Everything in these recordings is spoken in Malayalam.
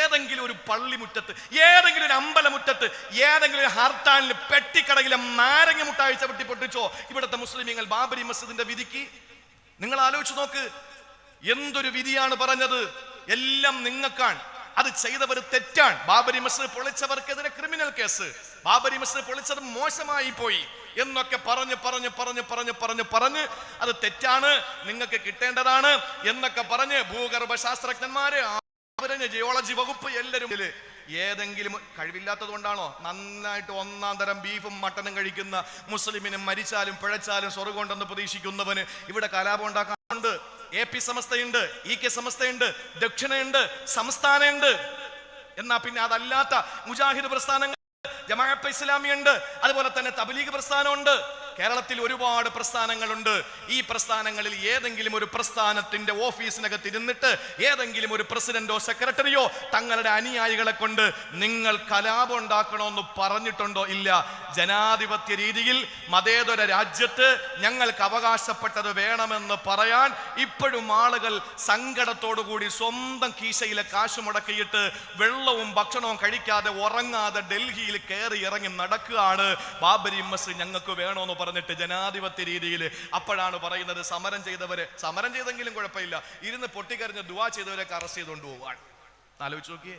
ഏതെങ്കിലും ഒരു പള്ളിമുറ്റത്ത് ഏതെങ്കിലും ഒരു അമ്പലമുറ്റത്ത് ഏതെങ്കിലും ഒരു ഹർത്താലിൽ പെട്ടിക്കടയിലെ നാരങ്ങ മുട്ടാഴ്ച വെട്ടി പൊട്ടിച്ചോ? ഇവിടുത്തെ മുസ്ലിമീങ്ങൾ ബാബരി മസ്ജിദിന്റെ വിധിക്ക്? നിങ്ങൾ ആലോചിച്ച് നോക്ക്. എന്തൊരു വിധിയാണ് പറഞ്ഞത്? എല്ലാം നിങ്ങൾക്കാണ്. അത് ചെയ്തവർ തെറ്റാണ്. ബാബരി മസ്ജിദ് പൊളിച്ചവർക്കെതിരെ ക്രിമിനൽ കേസ്. ബാബരി മസ്ജിദ് പൊളിച്ചത് മോശമായി പോയി എന്നൊക്കെ പറഞ്ഞ് പറഞ്ഞ് പറഞ്ഞ് പറഞ്ഞ് പറഞ്ഞ് പറഞ്ഞ് അത് തെറ്റാണ്. നിങ്ങൾക്ക് കിട്ടേണ്ടതാണ് എന്നൊക്കെ പറഞ്ഞ് ഭൂഗർഭ ശാസ്ത്രജ്ഞന്മാര് അവരഞ്ഞ ജിയോളജി വകുപ്പ് എല്ലാവരും ഏതെങ്കിലും കഴിവില്ലാത്തത് കൊണ്ടാണോ? നന്നായിട്ട് ഒന്നാം തരം ബീഫും മട്ടനും കഴിക്കുന്ന മുസ്ലിമിനും മരിച്ചാലും പിഴച്ചാലും സ്വർഗമുണ്ടെന്ന് പ്രതീക്ഷിക്കുന്നവന് ഇവിടെ കലാപം ഉണ്ടാക്കാറുണ്ട് എ പി സമസ്തയുണ്ട് ഇ കെ സമസ്തയുണ്ട് ദക്ഷിണയുണ്ട് സംസ്ഥാനമുണ്ട് എന്നാ പിന്നെ അതല്ലാത്ത മുജാഹിദ് പ്രസ്ഥാനങ്ങൾ ജമാഅത്ത് ഇസ്ലാമിയുണ്ട് അതുപോലെ തന്നെ തബ്ലീഗ് പ്രസ്ഥാനമുണ്ട്. കേരളത്തിൽ ഒരുപാട് പ്രസ്ഥാനങ്ങളുണ്ട്. ഈ പ്രസ്ഥാനങ്ങളിൽ ഏതെങ്കിലും ഒരു പ്രസ്ഥാനത്തിന്റെ ഓഫീസിനകത്ത് ഇരുന്നിട്ട് ഏതെങ്കിലും ഒരു പ്രസിഡന്റോ സെക്രട്ടറിയോ തങ്ങളുടെ അനുയായികളെ കൊണ്ട് നിങ്ങൾ കലാപം ഉണ്ടാക്കണമെന്ന് പറഞ്ഞിട്ടുണ്ടോ ഇല്ല? ജനാധിപത്യ രീതിയിൽ മതേതര രാജ്യത്ത് ഞങ്ങൾക്ക് അവകാശപ്പെട്ടത് വേണമെന്ന് പറയാൻ ഇപ്പോഴും ആളുകൾ സങ്കടത്തോടുകൂടി സ്വന്തം കീശയിലെ കാശ് മുടക്കിയിട്ട് വെള്ളവും ഭക്ഷണവും കഴിക്കാതെ ഉറങ്ങാതെ ഡൽഹിയിൽ കയറി ഇറങ്ങി നടക്കുകയാണ്. ബാബരി മസ്ജിദ് ഞങ്ങൾക്ക് വേണമെന്ന് പറഞ്ഞിട്ട് ജനാധിപത്യ രീതിയിൽ അപ്പോഴാണ് പറയുന്നത് സമരം ചെയ്തവരെ സമരം ചെയ്തെങ്കിലും കുഴപ്പമില്ല. ഇരുന്ന് പൊട്ടിക്കറിഞ്ഞ് ദുവാ ചെയ്തവരൊക്കെ അറസ്റ്റ് ചെയ്തുകൊണ്ട് പോവാൻ ആലോചിച്ച് നോക്കിയേ.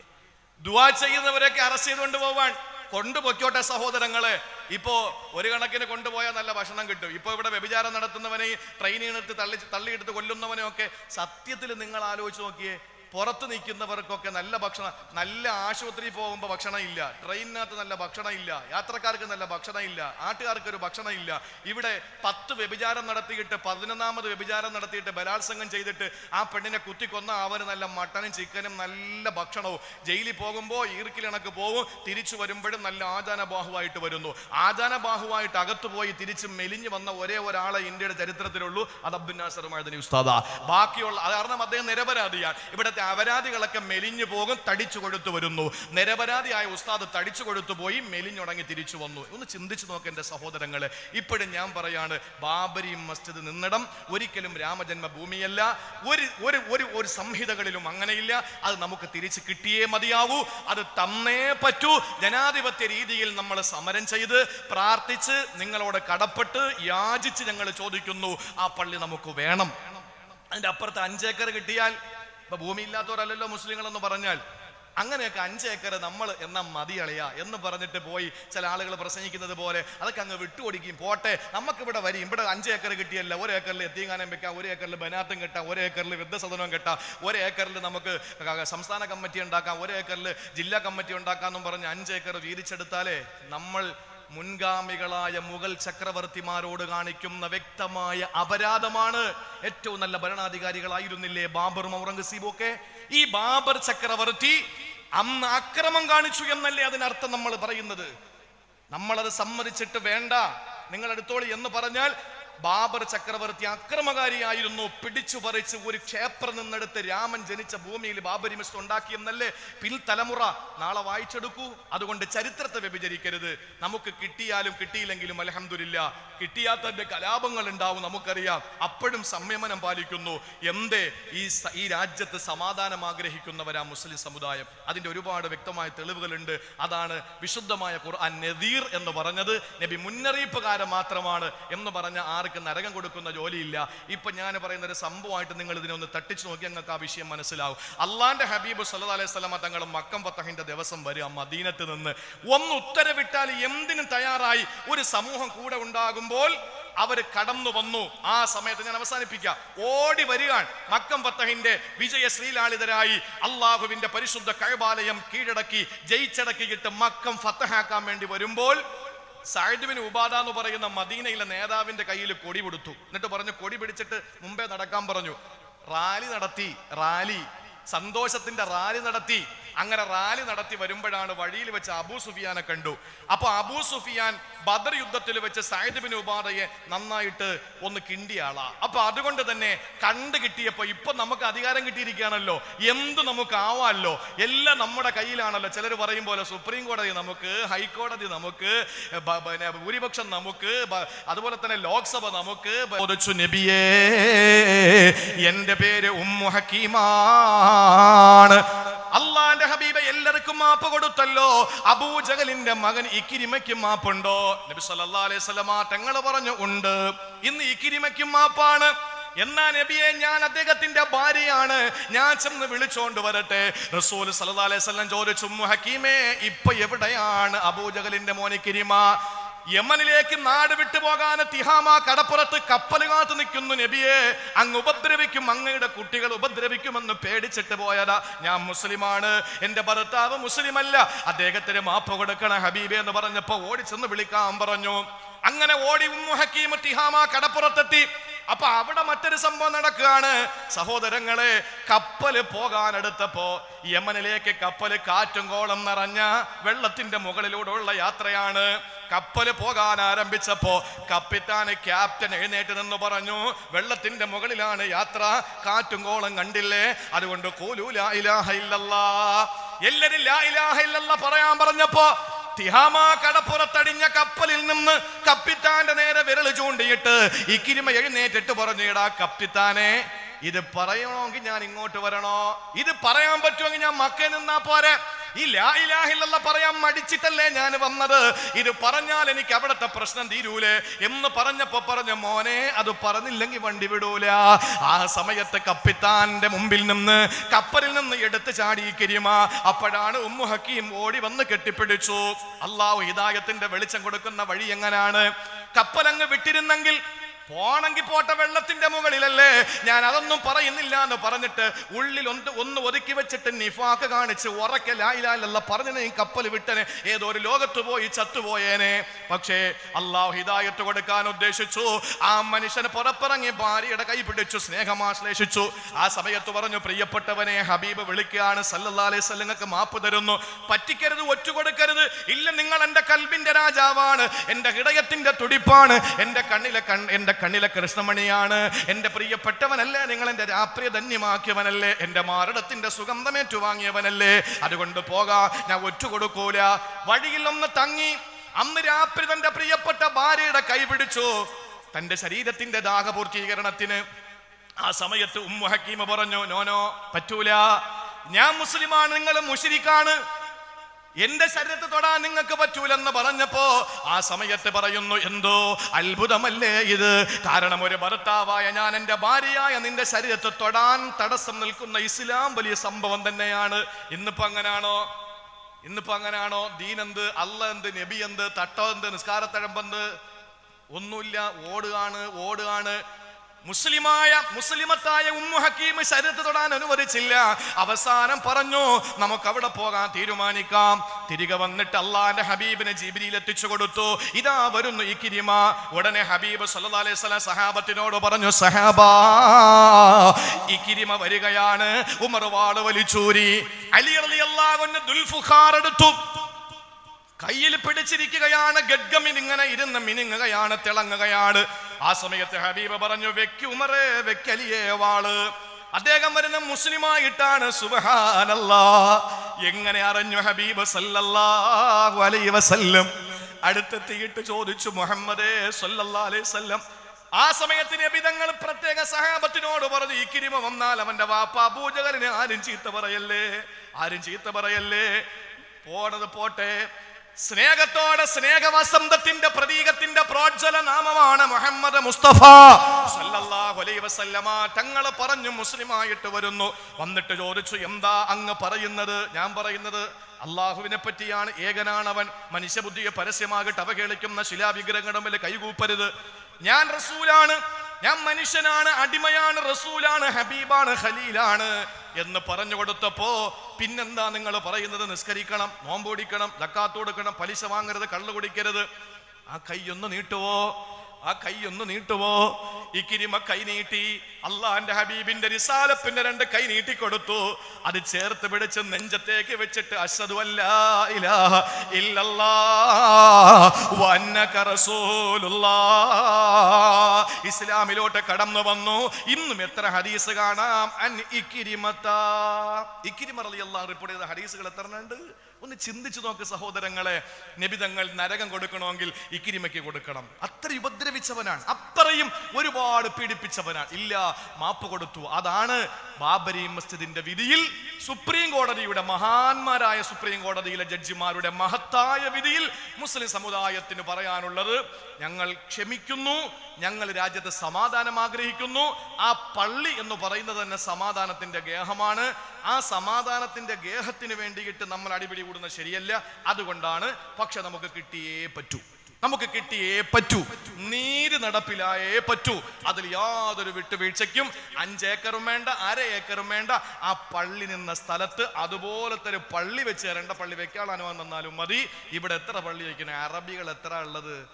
ദുവാ ചെയ്യുന്നവരൊക്കെ അറസ്റ്റ് ചെയ്തുകൊണ്ട് പോവാൻ കൊണ്ടുപൊക്കോട്ടെ സഹോദരങ്ങളെ. ഇപ്പോ ഒരു കണക്കിന് കൊണ്ടുപോയാൽ നല്ല ഭക്ഷണം കിട്ടും. ഇപ്പോൾ ഇവിടെ വ്യഭിചാരം നടത്തുന്നവനെയും ട്രെയിനിൽ തള്ളി തള്ളിയെടുത്ത് കൊല്ലുന്നവനെയൊക്കെ സത്യത്തിൽ നിങ്ങൾ ആലോചിച്ച് നോക്കിയേ. പുറത്ത് നിൽക്കുന്നവർക്കൊക്കെ നല്ല ഭക്ഷണം നല്ല ആശുപത്രിയിൽ പോകുമ്പോൾ ഭക്ഷണം ഇല്ല. ട്രെയിനിനകത്ത് നല്ല ഭക്ഷണം ഇല്ല. യാത്രക്കാർക്ക് നല്ല ഭക്ഷണം ഇല്ല. ആട്ടുകാർക്ക് ഒരു ഭക്ഷണം ഇല്ല. ഇവിടെ പത്ത് വ്യഭിചാരം നടത്തിയിട്ട് പതിനൊന്നാമത് വ്യഭിചാരം നടത്തിയിട്ട് ബലാത്സംഗം ചെയ്തിട്ട് ആ പെണ്ണിനെ കുത്തിക്കൊന്ന അവന് നല്ല മട്ടനും ചിക്കനും നല്ല ഭക്ഷണവും. ജയിലിൽ പോകുമ്പോൾ ഈർക്കിലിണക്ക് പോകും തിരിച്ചു വരുമ്പോഴും നല്ല ആചാനബാഹുവായിട്ട് വരുന്നു. ആചാനബാഹുവായിട്ട് അകത്തു പോയി തിരിച്ച് മെലിഞ്ഞു വന്ന ഒരേ ഒരാളെ ഇന്ത്യയുടെ ചരിത്രത്തിലുള്ളൂ. അത് അബ്ദുൽ നാസർ മഴദിനി ഉസ്താദ. ബാക്കിയുള്ള കാരണം അദ്ദേഹം നിരപരാധിയാണ്. ഇവിടുത്തെ അപരാധികളൊക്കെ മെലിഞ്ഞു പോകും തടിച്ചു കൊഴുത്തു വരുന്നു. നിരപരാധിയായ ഉസ്താദ് തടിച്ചു കൊഴുത്തു പോയി മെലിഞ്ഞുടങ്ങി തിരിച്ചു വന്നു. ഒന്ന് ചിന്തിച്ചു നോക്ക് എന്റെ സഹോദരങ്ങളെ. ഇപ്പോഴും ഞാൻ പറയാണ് ബാബരി മസ്ജിദ് നിന്നിടം ഒരിക്കലും രാമജന്മഭൂമിയല്ല. ഒരു ഒരു ഒരു ഒരു സംഹിതകളിലും അങ്ങനെയില്ല. അത് നമുക്ക് തിരിച്ച് കിട്ടിയേ മതിയാവൂ അത് തന്നേ പറ്റൂ. ജനാധിപത്യ രീതിയിൽ നമ്മൾ സമരം ചെയ്ത് പ്രാർത്ഥിച്ച് നിങ്ങളോട് കടപ്പെട്ട് യാചിച്ച് ഞങ്ങൾ ചോദിക്കുന്നു ആ പള്ളി നമുക്ക് വേണം. അതിന്റെ അപ്പുറത്ത് അഞ്ചേക്കർ കിട്ടിയാൽ ഇപ്പൊ ഭൂമി ഇല്ലാത്തവരല്ലല്ലോ മുസ്ലിങ്ങൾ എന്ന് പറഞ്ഞാൽ. അങ്ങനെയൊക്കെ അഞ്ചേക്കർ നമ്മൾ എന്നാ മതിയളയാ എന്ന് പറഞ്ഞിട്ട് പോയി ചില ആളുകൾ പ്രസംഗിക്കുന്നത് പോലെ അതൊക്കെ അങ്ങ് വിട്ടുകൊടുക്കും പോട്ടെ നമുക്ക് ഇവിടെ വരും ഇവിടെ അഞ്ച് ഏക്കർ കിട്ടിയല്ല ഒരു ഏക്കറിൽ എത്തിയങ്ങാനം വെക്കാം ഒരു ഏക്കറിൽ ബനാത്തും കെട്ടാം ഒരു ഏക്കറിൽ വൃദ്ധസദനവും കെട്ടാം ഒരു ഏക്കറിൽ നമുക്ക് സംസ്ഥാന കമ്മിറ്റി ഉണ്ടാക്കാം ഒരു ഏക്കറിൽ ജില്ലാ കമ്മിറ്റി ഉണ്ടാക്കാം എന്നും പറഞ്ഞ് അഞ്ച് ഏക്കർ വീതിച്ചെടുത്താലേ നമ്മൾ മുൻഗാമികളായ മുഗൾ ചക്രവർത്തിമാരോട് കാണിക്കുന്ന വ്യക്തമായ അപരാധമാണ് ഏറ്റവും നല്ല ഭരണാധികാരികളായിരുന്നില്ലേ ബാബറും ഔറംഗസീബും ഒക്കെ? ഈ ബാബർ ചക്രവർത്തി അന്ന് അക്രമം കാണിച്ചു എന്നല്ലേ അതിനർത്ഥം നമ്മൾ പറയുന്നത്? നമ്മളത് സമ്മതിച്ചിട്ട് വേണ്ട. നിങ്ങൾ എടുത്തോളി എന്ന് പറഞ്ഞാൽ ബാബർ ചക്രവർത്തി അക്രമകാരിയായിരുന്നു. പിടിച്ചു പറിച്ച് ഒരു ക്ഷേത്രം നിന്നെടുത്ത് രാമൻ ജനിച്ച ഭൂമിയിൽ ബാബരി മിസ് ഉണ്ടാക്കിയെന്നല്ലേ? പിൽത്തലമുറ നാളെ വായിച്ചെടുക്കൂ. അതുകൊണ്ട് ചരിത്രത്തെ വ്യഭിചരിക്കരുത്. നമുക്ക് കിട്ടിയാലും കിട്ടിയില്ലെങ്കിലും അലഹമില്ല കിട്ടിയാത്തതിന്റെ കലാപങ്ങൾ ഉണ്ടാവും നമുക്കറിയാം. അപ്പോഴും സംയമനം പാലിക്കുന്നു. എന്തേ? ഈ ഈ രാജ്യത്ത് സമാധാനം ആഗ്രഹിക്കുന്നവരാ മുസ്ലിം സമുദായം. അതിന്റെ ഒരുപാട് വ്യക്തമായ തെളിവുകളുണ്ട്. അതാണ് വിശുദ്ധമായ ഖുർആൻ നദീർ എന്ന് പറഞ്ഞത്. നബി മുന്നറിയിപ്പുകാരൻ മാത്രമാണ് എന്ന് പറഞ്ഞ ആർക്ക് നരകം കൊടുക്കുന്ന ജോലിയില്ല. ഇപ്പൊ ഞാൻ പറയുന്ന ഒരു സംഭവമായിട്ട് നിങ്ങൾ ഇതിനെ ഒന്ന് തട്ടിച്ചു നോക്കി ഞങ്ങൾക്ക് ആ വിഷയം മനസ്സിലാവും. അള്ളാന്റെ ഹബീബ് സല്ലാ അലൈഹി സ്വലമ തങ്ങൾ മക്കം പത്തഹിന്റെ ദിവസം വരിക മദീനത്ത് നിന്ന് ഒന്ന് ഉത്തരവിട്ടാൽ എന്തിനും തയ്യാറായി ഒരു സമൂഹം കൂടെ ഉണ്ടാകുമ്പോൾ അവർ കടന്നു വന്നു. ആ സമയത്ത് ഞാൻ അവസാനിപ്പിക്കാം. ഓടി വരികയാണ്. മക്കം ഫത്തഹിന്റെ വിജയ ശ്രീലാളിതരായി അള്ളാഹുവിന്റെ പരിശുദ്ധ കഴബാലയം കീഴടക്കി ജയിച്ചടക്കിയിട്ട് മക്കം ഫത്തഹാക്കാൻ വേണ്ടി വരുമ്പോൾ സായിദ്ബിൻ ഉബാദ എന്ന് പറയുന്ന മദീനയിലെ നേതാവിന്റെ കയ്യിൽ കൊടി കൊടുത്തു. എന്നിട്ട് പറഞ്ഞു കൊടി പിടിച്ചിട്ട് മുമ്പേ നടക്കാൻ പറഞ്ഞു. റാലി നടത്തി റാലി. സന്തോഷത്തിന്റെ റാലി നടത്തി. അങ്ങനെ റാലി നടത്തി വരുമ്പോഴാണ് വഴിയിൽ വെച്ച് അബൂ സുഫിയാനെ കണ്ടു. അപ്പൊ അബൂ സുഫിയാൻ ബദർ യുദ്ധത്തിൽ വെച്ച് ബിൻ ഉബാദയെ നന്നായിട്ട് ഒന്ന് കിണ്ടിയ ആളാ. അപ്പൊ അതുകൊണ്ട് തന്നെ കണ്ടു കിട്ടിയപ്പോ ഇപ്പൊ നമുക്ക് അധികാരം കിട്ടിയിരിക്കുകയാണല്ലോ. എന്ത് നമുക്ക് ആവാമല്ലോ. എല്ലാം നമ്മുടെ കയ്യിലാണല്ലോ. ചിലർ പറയും പോലെ സുപ്രീം കോടതി നമുക്ക് ഹൈക്കോടതി നമുക്ക് പിന്നെ ഭൂരിപക്ഷം നമുക്ക് അതുപോലെ തന്നെ ലോക്സഭ നമുക്ക്. നബിയേ എന്റെ പേര് ഉമ്മു ഹക്കീമ. ആണ്. അള്ളാന്റെ ഹബീബ എല്ലാവർക്കും മാപ്പ് കൊടുത്തല്ലോ. അബൂജഹലിന്റെ മകൻ ഇക്കിരിമയ്ക്കും മാപ്പുണ്ടോ? നബി സല്ലാസ്ലമാ അലൈഹി തങ്ങൾ പറഞ്ഞു ഉണ്ട്. ഇന്ന് ഇക്കിരിമയ്ക്കും മാപ്പാണ്. എന്നാ നബിയെ ഞാൻ അദ്ദേഹത്തിന്റെ ഭാര്യയാണ്. ഞാൻ ചെന്ന് വിളിച്ചോണ്ട് വരട്ടെ. റസൂൽ സല്ലല്ലാഹു അലൈഹി വസല്ലം ചോദിച്ചു "ഉമ്മു ഹക്കീമേ ഇപ്പൊ എവിടെയാണ് അബൂജഹലിന്റെ മോനിക്കിരിമ? യമനിലേക്ക് നാട് വിട്ടു പോകാൻ തിഹാമ കടപ്പുറത്ത് കപ്പൽ കാത്തു നിൽക്കുന്നു നബിയെ. അങ്ങ് ഉപദ്രവിക്കും അങ്ങയുടെ കുട്ടികൾ ഉപദ്രവിക്കുമെന്ന് പേടിച്ചിട്ട് പോയതാ. ഞാൻ മുസ്ലിമാണ് എന്റെ ഭർത്താവ് മുസ്ലിം അല്ല അദ്ദേഹത്തിന് മാപ്പ് കൊടുക്കണം ഹബീബെ എന്ന് പറഞ്ഞപ്പോ ഓടിച്ചെന്ന് വിളിക്കാൻ പറഞ്ഞു. അങ്ങനെ ഓടി ഉമ്മു ഹക്കീം തിഹാമ കടപ്പുറത്തെത്തി. അപ്പൊ അവിടെ മറ്റൊരു സംഭവം നടക്കുകയാണ്. സഹോദരങ്ങളെ കപ്പൽ പോകാനെടുത്തപ്പോ യമനിലേക്ക് കപ്പൽ കാറ്റും കോളം നിറഞ്ഞ വെള്ളത്തിന്റെ മുകളിലൂടെയുള്ള യാത്രയാണ്. കപ്പൽ പോകാൻ ആരംഭിച്ചപ്പോ കപ്പിത്താന് ക്യാപ്റ്റൻ എഴുന്നേറ്റ് നിന്ന് പറഞ്ഞു വെള്ളത്തിന്റെ മുകളിലാണ് യാത്ര കാറ്റും കോളം കണ്ടില്ലേ? അതുകൊണ്ട് ഇലാഹ ഇല്ലല്ലാ. പറയാൻ പറഞ്ഞപ്പോ തിഹാമ കടപ്പുറത്തടിഞ്ഞ കപ്പലിൽ നിന്ന് കപ്പിത്താന്റെ നേരെ വിരൽ ചൂണ്ടിയിട്ട് ഇക്കിരിമ കിരിമ എഴുന്നേറ്റിട്ട് പറഞ്ഞു എടാ കപ്പിത്താനെ ഇത് പറയണമെങ്കിൽ ഞാൻ ഇങ്ങോട്ട് വരണോ? ഇത് പറയാൻ പറ്റുമെങ്കിൽ ഞാൻ മക്കയിൽ നിന്നാ പോരെ? ഈ പറയാൻ മടിച്ചിട്ടല്ലേ ഞാൻ വന്നത്? ഇത് പറഞ്ഞാൽ എനിക്ക് അവിടുത്തെ പ്രശ്നം തീരൂലേ എന്ന് പറഞ്ഞപ്പോ പറഞ്ഞ മോനെ അത് പറഞ്ഞില്ലെങ്കിൽ വണ്ടി വിടൂല. ആ സമയത്ത് കപ്പിത്താന്റെ മുമ്പിൽ നിന്ന് കപ്പലിൽ നിന്ന് എടുത്ത് ചാടി കരിമ. അപ്പോഴാണ് ഉമ്മു ഹക്കീം ഓടി വന്ന് കെട്ടിപ്പിടിച്ചു. അള്ളാഹു ഹിദായത്തിന്റെ വെളിച്ചം കൊടുക്കുന്ന വഴി എങ്ങനാണ്? കപ്പലങ്ങ് വിട്ടിരുന്നെങ്കിൽ പോണെങ്കിൽ പോട്ടെ വെള്ളത്തിന്റെ മുകളിലല്ലേ? ഞാൻ അതൊന്നും പറയുന്നില്ല എന്ന് പറഞ്ഞിട്ട് ഉള്ളിൽ ഒന്ന് ഒന്ന് ഒതുക്കി വെച്ചിട്ട് നിഫാക്ക് കാണിച്ച് ഉറക്കെ ലായില്ല ഈ കപ്പൽ വിട്ടനെ ഏതോ ഒരു ലോകത്ത് പോയി ചത്തുപോയേനെ. പക്ഷേ അള്ളാഹു ഹിദായത്ത് കൊടുക്കാൻ ഉദ്ദേശിച്ചു. ആ മനുഷ്യന് പുറപ്പിറങ്ങി ഭാര്യയുടെ കൈ പിടിച്ചു സ്നേഹമാശ്ലേഷിച്ചു ആ സമയത്ത് പറഞ്ഞു പ്രിയപ്പെട്ടവനെ ഹബീബ് വിളിക്കുകയാണ്. സല്ലല്ലാഹി അലൈഹി വസല്ലങ്ങൾക്ക് മാപ്പ് തരുന്നു. പറ്റിക്കരുത് ഒറ്റ കൊടുക്കരുത് ഇല്ല നിങ്ങൾ എന്റെ കൽബിന്റെ രാജാവാണ്. എന്റെ ഹൃദയത്തിന്റെ തുടിപ്പാണ്. എന്റെ കണ്ണിലെ കൺ എന്റെ കണ്ണിലെ കൃഷ്ണമണിയാണ്. എന്റെ പ്രിയപ്പെട്ടവനല്ലേ നിങ്ങൾ എന്റെ രാത്രി ധന്യമാക്കിയവനല്ലേ എന്റെ മാരടത്തിന്റെ സുഗന്ധമേറ്റു വാങ്ങിയവനല്ലേ അതുകൊണ്ട് പോകാ ഞാൻ ഒറ്റ കൊടുക്കൂല വഴിയിൽ ഒന്ന് തങ്ങി അന്ന് രാത്രി തന്റെ പ്രിയപ്പെട്ട ഭാര്യയുടെ കൈ പിടിച്ചു. തന്റെ ശരീരത്തിന്റെ ദാഹപൂർത്തീകരണത്തിന് ആ സമയത്ത് ഉമ്മു ഹക്കീമ പറഞ്ഞു നോനോ പറ്റൂല. ഞാൻ മുസ്ലിമാണ് നിങ്ങൾ മുഷിരിക്കാണ്. എന്റെ ശരീരത്തെ തൊടാൻ നിങ്ങൾക്ക് പറ്റൂലെന്ന് പറഞ്ഞപ്പോ ആ സമയത്ത് പറയുന്നു എന്തോ അത്ഭുതമല്ലേ ഇത്? കാരണം ഒരു ഭർത്താവായ ഞാൻ എന്റെ ഭാര്യയായ നിന്റെ ശരീരത്തെ തൊടാൻ തടസ്സം നിൽക്കുന്ന ഇസ്ലാം വലിയ സംഭവം തന്നെയാണ്. ഇന്നിപ്പോ അങ്ങനാണോ? ഇന്നിപ്പോ അങ്ങനാണോ? ദീനെന്ത്? അല്ല എന്ത് നബി എന്ത് തട്ടോ എന്ത് നിസ്കാരത്തഴമ്പെന്ത്? ഒന്നുമില്ല. ഓടുകയാണ് ഓടുകയാണ് മുസ്ലിമായ മുസ്ലിമത്തായ ഉമ്മു ഹക്കീം ശരീരത്ത് തൊടാൻ അനുവദിച്ചില്ല. അവസാനം പറഞ്ഞു നമുക്ക് അവിടെ പോകാൻ തീരുമാനിക്കാം. തിരികെ വന്നിട്ട് അള്ളാന്റെ ഹബീബിനെ ജിബിരിയിൽ എത്തിച്ചു കൊടുത്തു. ഇതാ വരുന്നു ഈ കിരിമ. ഉടനെ ഹബീബ് സല്ലാസ്ല അലൈഹി സഹാബത്തിനോട് പറഞ്ഞു സഹാബാ ഈ കിരിമ വരികയാണ്. ഉമർ വാൾ വലിച്ചൂരി. അലി അൻഹു ദുൽഫുഖാർ എടുത്തു. കയ്യിൽ പിടിച്ചിരിക്കുകയാണ്. ഗഡ്ഗമിനിങ്ങനെ ഇരുന്ന് മിനുങ്ങുകയാണ് തിളങ്ങുകയാണ്. ആ സമയത്ത് ഹബീബ് പറഞ്ഞു വെക്ക് ഉമറേ വെക്കലിയേ വാൾ. അദ്ദേഹം വരുന്ന മുസ്ലിമായിട്ടാണ് സുബഹാനല്ലാ. എങ്ങനെ അറിഞ്ഞു ഹബീബ് സല്ലല്ലാഹു വസല്ലം? അടുത്തെത്തിയിട്ട് ചോദിച്ചു മുഹമ്മദേ സല്ലല്ലാഹു അലൈഹി വസല്ലം. ആ സമയത്ത് നബിതങ്ങൾ പ്രത്യേക സഹാബത്തിനോട് പറഞ്ഞു ഈ കിരിമ വന്നാൽ അവന്റെ വാപ്പ അബൂജകലിനെ ആരും ചീത്ത പറയല്ലേ? ആരും ചീത്ത പറയല്ലേ? പോണത് പോട്ടെ. സ്നേഹത്തോടെ സ്നേഹവസന്തത്തിന്റെ പ്രതീകത്തിന്റെ പ്രോജ്വല നാമമാണ് മുഹമ്മദ് മുസ്തഫ. സല്ലല്ലാഹു അലൈഹി വസല്ലമ തങ്ങൾ പറഞ്ഞു മുസ്ലിമായിട്ട് വരുന്നു. വന്നിട്ട് ചോദിച്ചു എന്താ അങ്ങ് പറയുന്നത്? ഞാൻ പറയുന്നത് അള്ളാഹുവിനെ പറ്റിയാണ്. ഏകനാണ് അവൻ മനുഷ്യബുദ്ധിയെ പരസ്യമാകട്ട് അവഹേളിക്കുന്ന ശിലാവിഗ്രഹങ്ങളുടെ മേലെ കൈകൂപ്പരുത്. ഞാൻ റസൂലാണ്. ഞാൻ മനുഷ്യനാണ് അടിമയാണ് റസൂലാണ് ഹബീബാണ് ഖലീലാണ് എന്ന് പറഞ്ഞു കൊടുത്തപ്പോ പിന്നെന്താ നിങ്ങൾ പറയുന്നത്? നിസ്കരിക്കണം നോമ്പോടിക്കണം ജക്കാത്ത് കൊടുക്കണം പലിശ വാങ്ങരുത് കള്ളു കുടിക്കരുത്. ആ കൈ ഒന്ന് നീട്ടുവോ? ആ കൈ ഒന്ന് നീട്ടുവോ? ഈ കിരിമ കൈ നീട്ടി അള്ളാന്റെ ഹബീബിന്റെ റിസാലപ്പിന്റെ രണ്ട് കൈ നീട്ടി കൊടുത്തു. അത് ചേർത്ത് പിടിച്ച് നെഞ്ചത്തേക്ക് വെച്ചിട്ട് റസൂലുള്ളാ ഇസ്ലാമിലോട്ട് കടന്നു വന്നു. ഇന്നും എത്ര ഹദീസ് കാണാം? അൻ ഇക്കിരിമത്ത. ഇക്കിരിമ റളിയല്ലാഹു റിപ്പോർട്ട് ചെയ്ത ഹദീസുകൾ എത്ര ഉണ്ട് ഒന്ന് ചിന്തിച്ചു നോക്ക് സഹോദരങ്ങളെ. നിബിതങ്ങൾ നരകം കൊടുക്കണമെങ്കിൽ ഇക്കിരിമയ്ക്ക് കൊടുക്കണം. അത്ര ഉപദ്രവിച്ചവനാണ്. അത്രയും ഒരുപാട് പീഡിപ്പിച്ചവനാണ്. ഇല്ല മാപ്പ് കൊടുത്തു. അതാണ് ബാബരി മസ്ജിദിന്റെ വിധിയിൽ സുപ്രീം കോടതിയുടെ മഹാന്മാരായ സുപ്രീം കോടതിയിലെ ജഡ്ജിമാരുടെ മഹത്തായ വിധിയിൽ മുസ്ലിം സമുദായത്തിന് പറയാനുള്ളത് ഞങ്ങൾ ക്ഷമിക്കുന്നു ഞങ്ങൾ രാജ്യത്ത് സമാധാനം ആഗ്രഹിക്കുന്നു. ആ പള്ളി എന്ന് പറയുന്നത് തന്നെ സമാധാനത്തിന്റെ ഗേഹമാണ്. ആ സമാധാനത്തിന്റെ ഗേഹത്തിന് വേണ്ടിയിട്ട് നമ്മൾ അടിപിടി കൂടുന്നത് ശരിയല്ല. അതുകൊണ്ടാണ് പക്ഷെ നമുക്ക് കിട്ടിയേ പറ്റൂ. നമുക്ക് കിട്ടിയേ പറ്റൂ. നീര് നടപ്പിലായേ പറ്റൂ. അതിൽ യാതൊരു വിട്ടുവീഴ്ചയ്ക്കും അഞ്ചേക്കറും വേണ്ട അര ഏക്കറും വേണ്ട. ആ പള്ളി നിന്ന സ്ഥലത്ത് അതുപോലത്തെ ഒരു പള്ളി വെച്ച് രണ്ട പള്ളി വെക്കാൻ അനുവാദം തന്നാലും മതി. ഇവിടെ എത്ര പള്ളി വയ്ക്കുന്നത് അറബികൾ എത്ര ഉള്ളത്?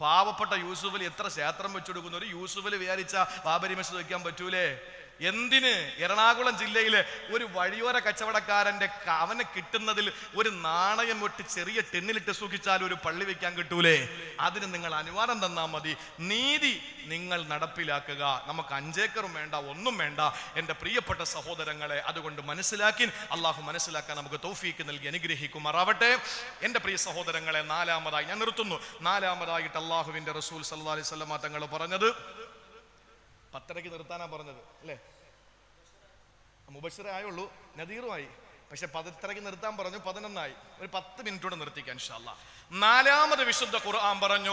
പാവപ്പെട്ട യൂസുഫലി എത്ര ക്ഷേത്രം വെച്ചെടുക്കുന്നു? ഒരു യൂസുഫലി വിചാരിച്ച ബാബരി മസ്ജിദ് വയ്ക്കാൻ പറ്റൂലേ? എന്തിന് എറണാകുളം ജില്ലയിലെ ഒരു വഴിയോര കച്ചവടക്കാരന്റെ ക- അവന് കിട്ടുന്നതിൽ ഒരു നാണയം വെട്ടി ചെറിയ ടെന്നിലിട്ട് സൂക്ഷിച്ചാൽ ഒരു പള്ളി വെക്കാൻ കിട്ടൂലേ? അതിന് നിങ്ങൾ അനുവാദം തന്നാൽ മതി. നീതി നിങ്ങൾ നടപ്പിലാക്കുക. നമുക്ക് അഞ്ചേക്കറും വേണ്ട ഒന്നും വേണ്ട. എന്റെ പ്രിയപ്പെട്ട സഹോദരങ്ങളെ അതുകൊണ്ട് മനസ്സിലാക്കി അള്ളാഹു മനസ്സിലാക്കാൻ നമുക്ക് തൗഫീക്ക് നൽകി അനുഗ്രഹിക്കുമാറാവട്ടെ. എന്റെ പ്രിയ സഹോദരങ്ങളെ നാലാമതായി ഞാൻ നിർത്തുന്നു. നാലാമതായിട്ട് അള്ളാഹുവിന്റെ റസൂൽ സല്ലാ അലൈഹി തങ്ങൾ പറഞ്ഞത് പത്തരയ്ക്ക് നിർത്താനാ പറഞ്ഞത് അല്ലേ? മുബശ്ശിറേ ആയുള്ളൂ നദീറുമായി. പക്ഷെ പതിത്തരയ്ക്ക് നിർത്താൻ പറഞ്ഞു പതിനൊന്നായി. ഒരു പത്ത് മിനിറ്റോടെ നിർത്തിക്കാൻ ഇൻഷാല്ല നാലാമത് വിശുദ്ധ ഖുർആൻ പറഞ്ഞു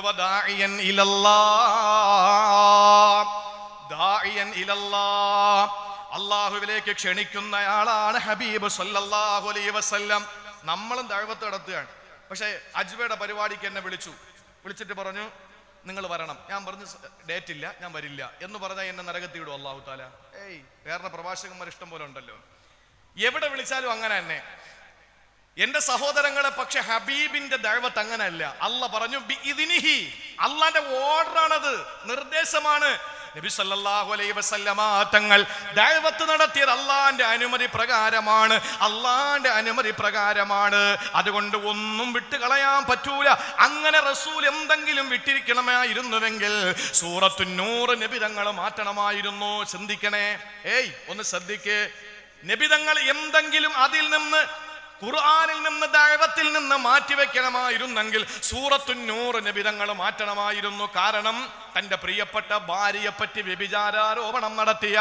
അള്ളാഹുവിലേക്ക് ക്ഷണിക്കുന്നയാളാണ് ഹബീബ് സല്ലല്ലാഹു അലൈഹി വസല്ലം. നമ്മളും ദൈവത്തെ നടത്തുകയാണ്. പക്ഷേ അജ്വയുടെ പരിപാടിക്ക് എന്നെ വിളിച്ചു. വിളിച്ചിട്ട് പറഞ്ഞു നിങ്ങൾ വരണം. ഞാൻ പറഞ്ഞു ഡേറ്റ് ഇല്ല ഞാൻ വരില്ല. എന്ന് പറഞ്ഞാൽ എന്നെ നരകത്തി വിടും അള്ളാഹു താല ഏയ് വേറെ പ്രഭാഷകന്മാർ ഇഷ്ടം പോലെ ഉണ്ടല്ലോ. എവിടെ വിളിച്ചാലും അങ്ങനെ തന്നെ. എന്റെ സഹോദരങ്ങളെ പക്ഷെ ഹബീബിന്റെ ദൈവത്ത് അങ്ങനെയല്ല. അല്ല പറഞ്ഞു അള്ളാന്റെ ഓർഡറാണത് നിർദ്ദേശമാണ്. നബി സല്ലല്ലാഹു അലൈഹി വസല്ലമ തങ്ങൾ ദഅവത്ത് നടത്തിയത് അള്ളാന്റെ അനുമതി പ്രകാരമാണ്. അള്ളാന്റെ അനുമതി പ്രകാരമാണ്. അതുകൊണ്ട് ഒന്നും വിട്ടുകളയാൻ പറ്റൂല. അങ്ങനെ റസൂൽ എന്തെങ്കിലും വിട്ടിരിക്കണമായിരുന്നുവെങ്കിൽ സൂറത്തു നൂറ് നബി തങ്ങൾ മാറ്റണമായിരുന്നു. ചിന്തിക്കണേ ഏയ് ഒന്ന് ശ്രദ്ധിക്കേ. നബിതങ്ങൾ എന്തെങ്കിലും അതിൽ നിന്ന് ഖുർആനിൽ നിന്ന് ദൈവത്തിൽ നിന്ന് മാറ്റിവെക്കണമായിരുന്നെങ്കിൽ സൂറത്തു നൂറ് നബിതങ്ങൾ മാറ്റണമായിരുന്നു. കാരണം തന്റെ പ്രിയപ്പെട്ട ഭാര്യയെ പറ്റി വ്യഭിചാരോപണം നടത്തിയ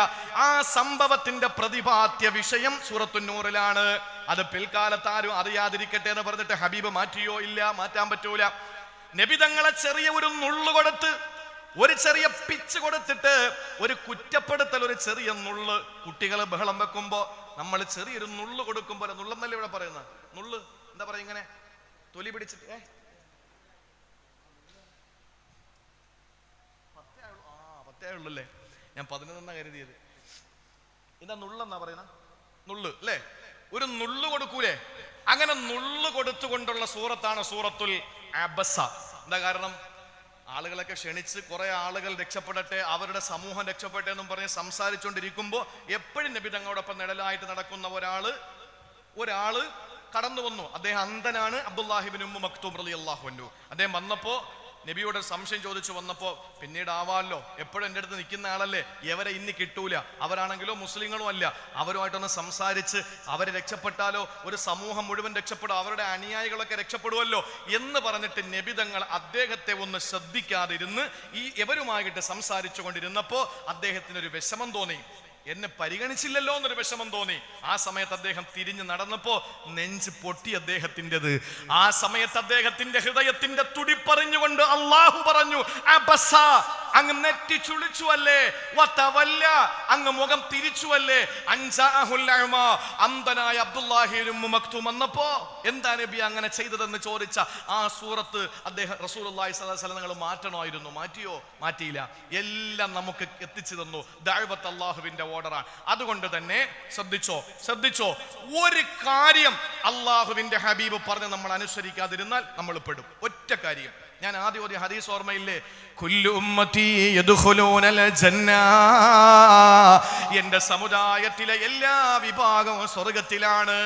ആ സംഭവത്തിന്റെ പ്രതിപാദ്യ വിഷയം സൂറത്തു നൂറിലാണ് അത് പിൽക്കാലത്ത് ആരും അറിയാതിരിക്കട്ടെ എന്ന് പറഞ്ഞിട്ട് ഹബീബ് മാറ്റിയോ ഇല്ല മാറ്റാൻ പറ്റൂല. നബിതങ്ങളെ ചെറിയ ഒരു നുള്ളു കൊടുത്ത് ഒരു ചെറിയ പിച്ച് കൊടുത്തിട്ട് ഒരു കുറ്റപ്പെടുത്തൽ ഒരു ചെറിയ നുള്ള്. കുട്ടികൾ ബഹളം വെക്കുമ്പോ നമ്മൾ ചെറിയൊരു നുള്ള് കൊടുക്കുമ്പോൾ നുള്ളെന്നല്ലേ ഇവിടെ പറയുന്നത്? നുള്ള്. എന്താ പറയാ ഇങ്ങനെ? തൊലി പിടിച്ചിട്ട് ഏ? പത്തേ ഉള്ളല്ലേ ഞാൻ പതിനൊന്നാ കരുതിയത്. എന്താ നുള്ളെന്നാ പറയുന്ന? നുള്ള് അല്ലേ? ഒരു നുള്ള് കൊടുക്കൂലേ? അങ്ങനെ നുള്ള് കൊടുത്തുകൊണ്ടുള്ള സൂറത്താണ് സൂറത്തുൽ അബസ എന്താ കാരണം? ആളുകളൊക്കെ ക്ഷണിച്ച് കുറെ ആളുകൾ രക്ഷപ്പെടട്ടെ അവരുടെ സമൂഹം രക്ഷപ്പെട്ടെ എന്നും പറഞ്ഞ് സംസാരിച്ചുകൊണ്ടിരിക്കുമ്പോൾ എപ്പോഴും നബി തങ്ങളോടൊപ്പം നിഴലായിട്ട് നടക്കുന്ന ഒരാൾ ഒരാൾ കടന്നു വന്നു അദ്ദേഹം അന്ധനാണ് അബ്ദുല്ലാഹിബിൻ ഉമ്മു മക്തൂം റലി അള്ളാഹു അദ്ദേഹം വന്നപ്പോ നബിയോട് സംശയം ചോദിച്ചു വന്നപ്പോൾ പിന്നീട് ആവാമല്ലോ എപ്പോഴും എന്റെ അടുത്ത് നിൽക്കുന്ന ആളല്ലേ? ഇവരെ ഇന്ന് കിട്ടൂല? അവരാണെങ്കിലോ മുസ്ലിങ്ങളും അല്ല. അവരുമായിട്ടൊന്ന് സംസാരിച്ച് അവരെ രക്ഷപ്പെട്ടാലോ ഒരു സമൂഹം മുഴുവൻ രക്ഷപ്പെടും അവരുടെ അനുയായികളൊക്കെ രക്ഷപ്പെടുമല്ലോ എന്ന് പറഞ്ഞിട്ട് നബിതങ്ങൾ അദ്ദേഹത്തെ ഒന്ന് ശ്രദ്ധിക്കാതിരുന്ന് ഈ ഇവരുമായിട്ട് സംസാരിച്ചു കൊണ്ടിരുന്നപ്പോ അദ്ദേഹത്തിന് ഒരു വിഷമം തോന്നി. എന്നെ പരിഗണിച്ചില്ലല്ലോ എന്നൊരു വിഷമം തോന്നി. ആ സമയത്ത് അദ്ദേഹം തിരിഞ്ഞു നടന്നപ്പോ നെഞ്ച് പൊട്ടി അദ്ദേഹത്തിന്റെത്. ആ സമയത്ത് അദ്ദേഹത്തിന്റെ ഹൃദയത്തിന്റെ തുടിപ്പറിഞ്ഞുകൊണ്ട് അള്ളാഹു പറഞ്ഞു അബസ അങ്ങ് നെറ്റി ചുളിച്ചു അല്ലേ? വതവല്ല അങ്ങ് മുഖം തിരിച്ചു അല്ലേ? അന്തനായ അബ്ദുല്ലാഹിയും മക്തും വന്നപ്പോ എന്താ നബി അങ്ങനെ ചെയ്തതെന്ന് ചോദിച്ച ആ സൂറത്ത് അദ്ദേഹം അലൈഹി വസല്ലം മാറ്റണോ മാറ്റണമായിരുന്നു. മാറ്റിയോ? മാറ്റിയില്ല. എല്ലാം നമുക്ക് എത്തിച്ചു തന്നു. ദഅവത്ത് അള്ളാഹുവിന്റെ ഓർഡറാണ് അതുകൊണ്ട് തന്നെ ശ്രദ്ധിച്ചോ ശ്രദ്ധിച്ചോ ഒരു കാര്യം അള്ളാഹുവിന്റെ ഹബീബ് പറഞ്ഞ് നമ്മൾ അനുസരിക്കാതിരുന്നാൽ നമ്മൾ പെടും. ഒറ്റ കാര്യം. ഞാൻ ആദ്യം ഒരു ഹദീസ് ഓർമ്മയില്ലേ? എന്റെ സമുദായത്തിലെ എല്ലാ വിഭാഗവും സ്വർഗത്തിലാണ്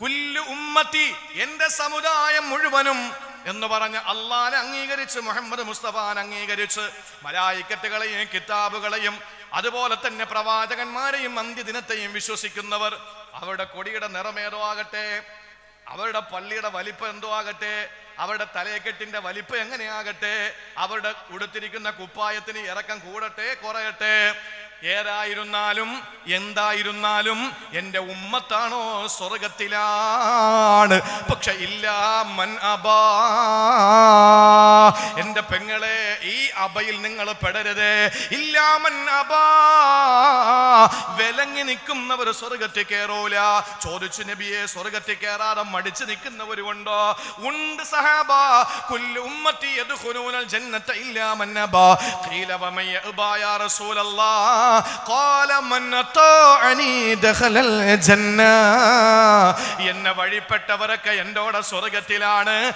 കുല്ലു ഉമ്മത്തി എന്റെ സമുദായം മുഴുവനും എന്ന് പറഞ്ഞ് അള്ളാനെ അംഗീകരിച്ച് മുഹമ്മദ് മുസ്തഫാൻ അംഗീകരിച്ച് മലായിക്കറ്റുകളെയും കിതാബുകളെയും അതുപോലെ തന്നെ പ്രവാചകന്മാരെയും അന്ത്യദിനത്തെയും വിശ്വസിക്കുന്നവർ അവരുടെ കൊടിയുടെ നിറമേതോ ആകട്ടെ അവരുടെ പള്ളിയുടെ വലിപ്പം എന്തോ ആകട്ടെ അവരുടെ തലയക്കെട്ടിന്റെ വലിപ്പം എങ്ങനെയാകട്ടെ അവരുടെ ഉടുത്തിരിക്കുന്ന കുപ്പായത്തിന് ഇറക്കം കൂടട്ടെ കുറയട്ടെ ഏതായിരുന്നാലും എന്തായിരുന്നാലും എന്റെ ഉമ്മത്താണോ സ്വർഗത്തിലാണ്. പക്ഷെ ഇല്ല മൻ അബ. എന്റെ പെങ്ങളെ ഈ അബയിൽ നിങ്ങൾ പെടരുത്. ഇല്ല മൻ അബ. വിലങ്ങി നിൽക്കുന്നവർ സ്വർഗത്തിൽ കയറൂല. ചോദിച്ചു നബിയെ സ്വർഗത്തിൽ കയറാതെ മടിച്ചു നിൽക്കുന്നവരുണ്ടോ ഉണ്ട്? സഹാബ. കുല്ല ഉമ്മത്തി യദ്ഖുലൂനൽ ജന്നത ഇല്ലാ മൻ അബ. ഖീല വമയ റസൂലല്ലാഹ് എന്നെ വഴിപ്പെട്ടവരൊക്കെ എന്നോട് സ്വർഗത്തിലാണ്.